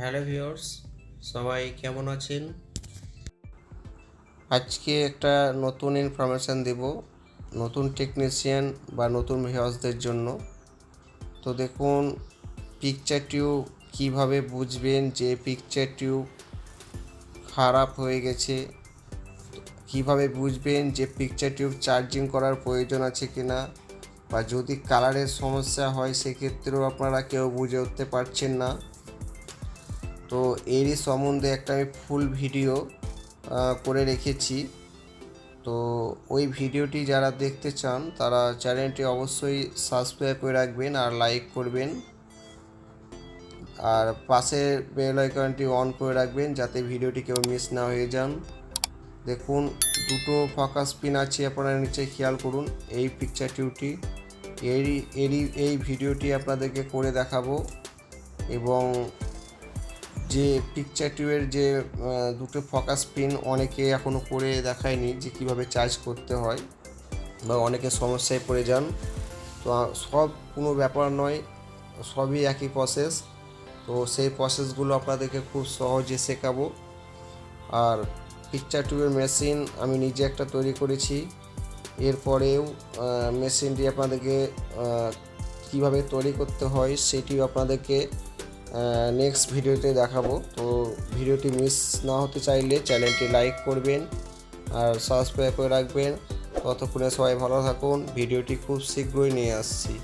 Hello viewers, সবাই কেমন আছেন? আজকে একটা নতুন ইনফরমেশান দেব, নতুন টেকনিশিয়ান বা নতুন ভিউয়ার্সদের জন্য। তো দেখুন পিকচার টিউব কীভাবে বুঝবেন যে পিকচার টিউব খারাপ হয়ে গেছে? কীভাবে বুঝবেন যে পিকচার টিউব চার্জিং করার প্রয়োজন আছে কিনা? বা যদি কালারের সমস্যা হয়, সেক্ষেত্রেও আপনারা কেউ বুঝে উঠতে পারছেন না। তো এরই সম্বন্ধে একটা আমি ফুল ভিডিও করে রেখেছি। তো ওই ভিডিওটি যারা দেখতে চান, তারা চ্যানেলটি অবশ্যই সাবস্ক্রাইব করে রাখবেন আর লাইক করবেন। আর পাশের বেল আইকনটি অন করে রাখবেন, যাতে ভিডিওটি কেউ মিস না হয়ে যান। দেখুন, দুটো ফাঁকা স্পিন আছে, আপনারা নিচে খেয়াল করুন, এই পিকচার টিউবটি এরই এরই, এই ভিডিওটি আপনাদেরকে করে দেখাবো। এবং যে পিকচার টিউবের যে দুটো ফোকাস পিন অনেকে এখনও করে দেখায়নি যে কীভাবে চার্জ করতে হয় বা অনেকে সমস্যায় পড়ে যান। তো সব কোনো ব্যাপার নয়, সবই একই প্রসেস তো সেই প্রসেসগুলো আপনাদেরকে খুব সহজে শেখাবো। আর পিকচার টিউবের মেশিন আমি নিজে একটা তৈরি করেছি। এরপরেও মেশিনটি আপনাদেরকে কীভাবে তৈরি করতে হয় সেটিও আপনাদেরকে নেক্সট ভিডিওতে দেখাবো। তো ভিডিওটি মিস না হতে চাইলে চ্যানেলটি লাইক করবেন আর সাবস্ক্রাইব করে রাখবেন। ততক্ষণে সবাই ভালো থাকুন। ভিডিওটি খুব শীঘ্রই নিয়ে আসছি।